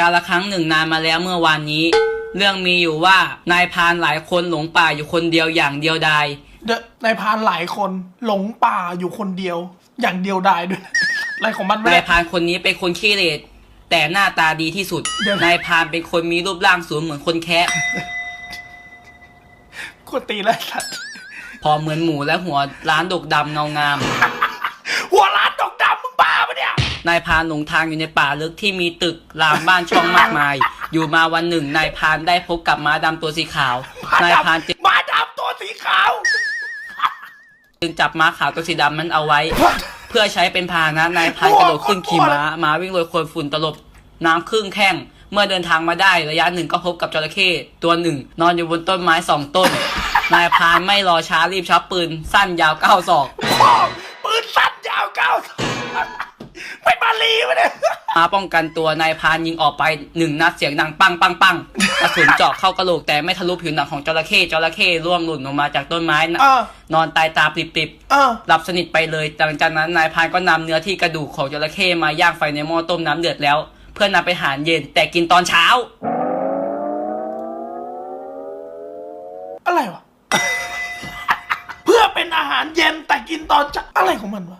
การละครั้งหนึ่งนานมาแล้วเมื่อวานนี้ เรื่องมีอยู่ว่านายพรานหลายคนหลงป่าอยู่คนเดียวอย่างเดียวดายเดอะนายพรานหลายคนหลงป่าอยู่คนเดียว อย่างเดียวดายด้วยอะไรของมันไม่นาได้ยพรานคนนี้เป็นคนขี้เหร่แต่หน้าตาดีที่สุดเดี๋ยว นายพรานเป็นคนมีรูปร่างสูงเหมือนคนแคะกดตีแล้วสัตว์พอเหมือนหมูและหัวล้านดกดำเงางาม หัวล้านดอกดำมึงบ้าปะเนี่ยนายพรานหลงทางอยู่ในป่าลึกที่มีตึกรามบ้านช่องมากมาย อยู่มาวันหนึ่ง นายพรานได้พบกับม้าดำตัวสีขาว นายพรานจึงหมาดำตัวสีขาว จึงจับม้าขาวตัวสีดำนั้นเอาไว้ เพื่อใช้เป็นพาหนะนายพรานกระโดดขึ้นขี่ม้าม้าวิ่งโรยโคลนฝุ่นตลบน้ำครึ่งแข้งเมื่อเดินทางมาได้ระยะหนึ่งก็พบกับจระเข้ตัวหนึ่ง นอนอยู่บนต้นไม้สองต้น นายพรานไม่รอช้ารีบชักปืน สั้นยาวเก้าศอกพ่อปืนสั้นยาวเก้าเป็นมาลี วะเนี่ยมาป้องกันตัวนายพานยิงออกไปหนึ่งนัดเสียงดังปังปังปังกระสุนเจาะเข้ากระโหลกแต่ไม่ทะลุผิวหนังของจระเข้จระเข้ร่วงหล่นลงมาจากต้นไม้นะเอนอนตายตาปริบๆหลับสนิทไปเลยหลังจากนั้นนายพานก็นำเนื้อที่กระดูกของจระเข้มาย่างไฟในหม้อต้มน้ำเดือดแล้ว เพื่อนำไปหารเย็นแต่กินตอนเช้า อะไรวะ เพื่อเป็นอาหารเย็นแต่กินตอนเช้าอะไรของมันวะ